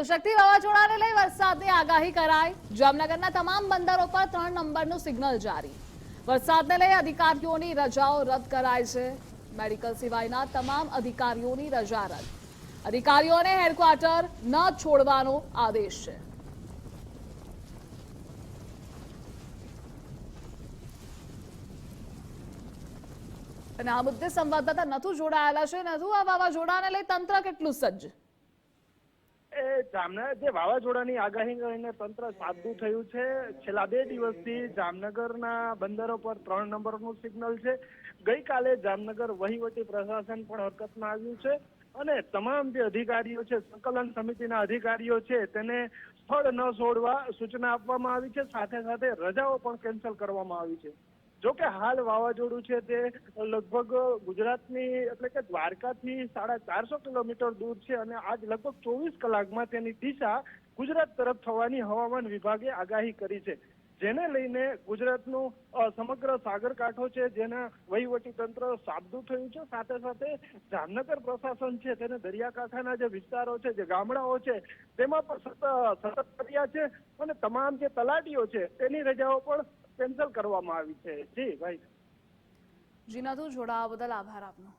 તો શક્તિ વાવાઝોડાને લઈ વરસાદની આગાહી કરાઈ. જામનગરના તમામ બંદરો પર ત્રણ નંબરનું સિગ્નલ જારી. વરસાદને લઈ અધિકારીઓની રજાઓ રદ કરાઈ છે. મેડિકલ સિવાયના તમામ અધિકારીઓની રજા રદ. અધિકારીઓને હેડક્વાર્ટર ન છોડવાનો આદેશ છે. અને આ મુદ્દે સંવાદદાતા નથુ જોડાયેલા છે. નથુ, આ વાવાઝોડાને લઈ તંત્ર કેટલું સજ્જ? જામનગર, જે વાવાઝોડાની આગાહી કરીને તંત્ર સાબદું થયું છે. છેલ્લા બે દિવસથી જામનગરના બંદરો પર ત્રણ નંબરનું સિગ્નલ છે. ગઈકાલે જામનગર વહીવટી પ્રશાસન પણ હરકતમાં આવ્યું છે અને તમામ જે અધિકારીઓ છે, સંકલન સમિતિના અધિકારીઓ છે, તેને સ્થળ ન છોડવા સૂચના આપવામાં આવી છે. સાથે સાથે રજાઓ પણ કેન્સલ કરવામાં આવી છે. જો કે હાલ વાવાઝોડું છે તે લગભગ ગુજરાતની એટલે કે દ્વારકાથી સાડા ચારસો કિલોમીટર દૂર છે અને આજ લગભગ ચોવીસ કલાકમાં તેની દિશા ગુજરાત તરફ થવાની હવામાન વિભાગે આગાહી કરી છે. જેને લઈને ગુજરાતનું સમગ્ર સાગરકાંઠો છે જેના વહીવટી તંત્ર સાબદું થયું છે. સાથે સાથે જામનગર પ્રશાસન છે તેને દરિયાકાંઠાના જે વિસ્તારો છે, જે ગામડાઓ છે, તેમાં પણ સતત કર્યા છે અને તમામ જે તલાટીઓ છે તેની રજાઓ પણ કેન્સલ કરવામાં આવી છે. જી ભાઈ. જીનાથુ જોડાવા બદલ આભાર આપનો.